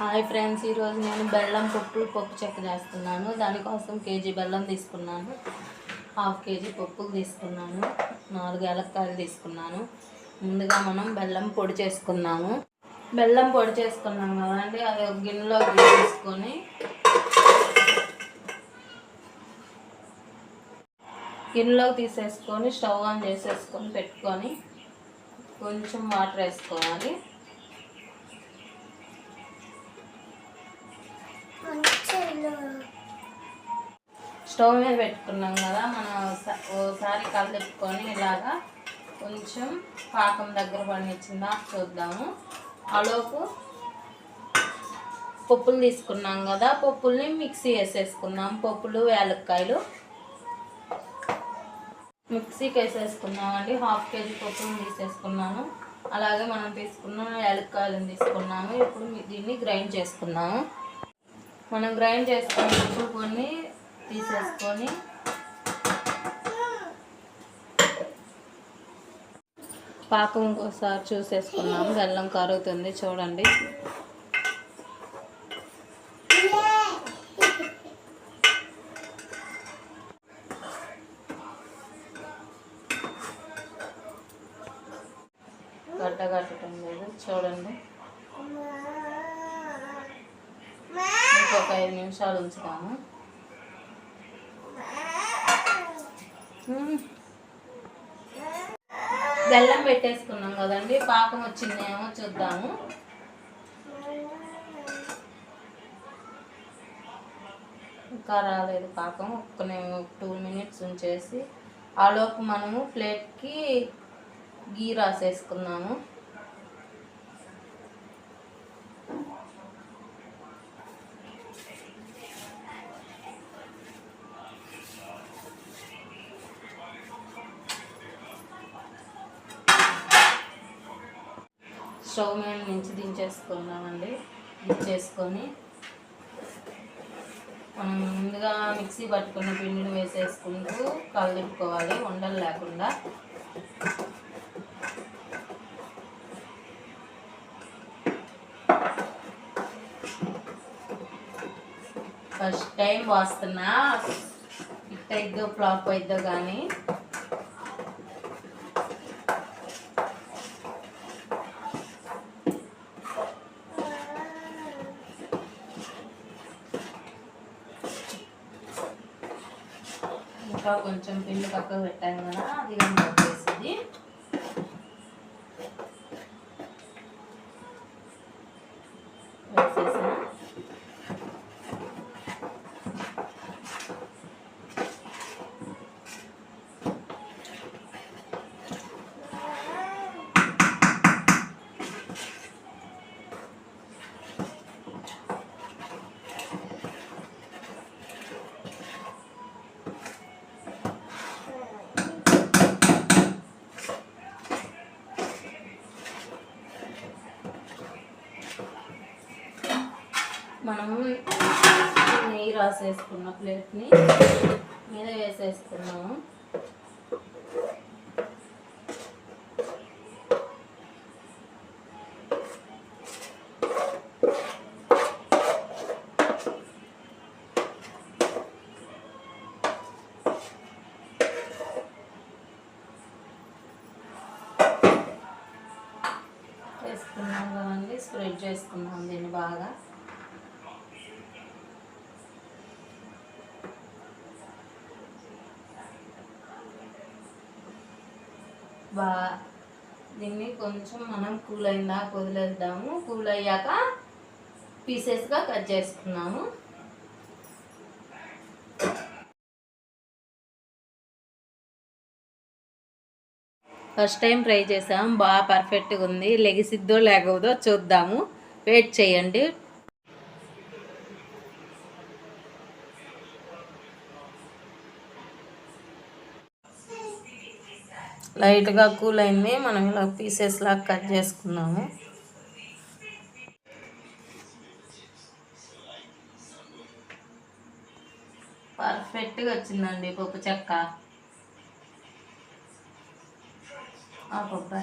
Hi friends ఈరోజు నేను బెల్లం పప్పు పప్పు చెక్క చేస్తున్నాను. దానికోసం కేజీ బెల్లం తీసుకున్నాను. హాఫ్ కేజీ పప్పులు తీసుకున్నాను. నాలుగు ఏలక్కాయలు తీసుకున్నాను. ముందుగా మనం బెల్లం పొడి చేసుకున్నాము బెల్లం పొడి చేసుకున్నాం కదండి అది ఒక గిన్నెలోకి తీసుకొని గిన్నెలోకి తీసేసుకొని స్టవ్ ఆన్ చేసేసుకొని పెట్టుకొని కొంచెం వాటర్ వేసుకోవాలి. స్టవ్ మీద పెట్టుకున్నాం కదా మనం ఓసారి కలిపెట్టుకొని ఇలాగా కొంచెం పాకం దగ్గర పడినిచ్చిందా చూద్దాము. అలోపు పప్పులు తీసుకున్నాం కదా పప్పుల్ని మిక్సీ వేసేసుకున్నాం పప్పులు యాలక్కాయలు. మిక్సీకి వేసేసుకున్నామండి హాఫ్ కేజీ పప్పులు తీసేసుకున్నాను అలాగే మనం తీసుకున్న యాలక్కాయలను తీసుకున్నాము ఇప్పుడు దీన్ని గ్రైండ్ చేసుకున్నాము మనం గ్రైండ్ చేసుకున్న ఉప్పు కొన్ని తీసేసుకొని. పాకం ఇంకోసారి చూసేసుకున్నాము బెల్లం కరుగుతుంది చూడండి. గడ్డ కట్టడం లేదు చూడండి. ఒక ఐదు నిమిషాలు ఉంచుతాము బెల్లం పెట్టేసుకున్నాం కదండి పాకం వచ్చిందేమో చూద్దాము. ఇంకా రాలేదు పాకం ఒక్క టూ మినిట్స్ ఉంచేసి ఆలోపు మనము ప్లేట్కి గీ రాసేసుకున్నాము స్టవ్ మీద నుంచి దించేసుకున్నామండి దించేసుకొని మనం ముందుగా మిక్సీ పట్టుకున్న పిండిని వేసేసుకుంటూ కలుపుకోవాలి ఉండలు లేకుండా. ఫస్ట్ టైం వాస్తున్నా ఇట్ అయిద్దో ఫ్లాప్ అయిద్దో కానీ కొంచెం పిండి పక్కకు పెట్టాను కదా అది మనం నెయ్యి రాసేసుకున్న ప్లేట్ని మీద వేసేసుకున్నాము. వేసుకున్నాం కదండి స్ప్రెడ్ చేసుకున్నాం దీన్ని బాగా. బా దీన్ని కొంచెం మనం కూల్ అయిందాక వదిలేద్దాము. కూల్ అయ్యాక పీసెస్గా కట్ చేసుకున్నాము ఫస్ట్ టైం ట్రై చేసాము బాగా పర్ఫెక్ట్గా ఉంది. లెగిసిద్దో లేకపోదో చూద్దాము. వెయిట్ చేయండి. లైట్గా కూల్ అయింది. మనం ఇలా పీసెస్ లాగా కట్ చేసుకున్నాము. పర్ఫెక్ట్గా వచ్చిందండి పప్పు చెక్క. ఆ పప్పు.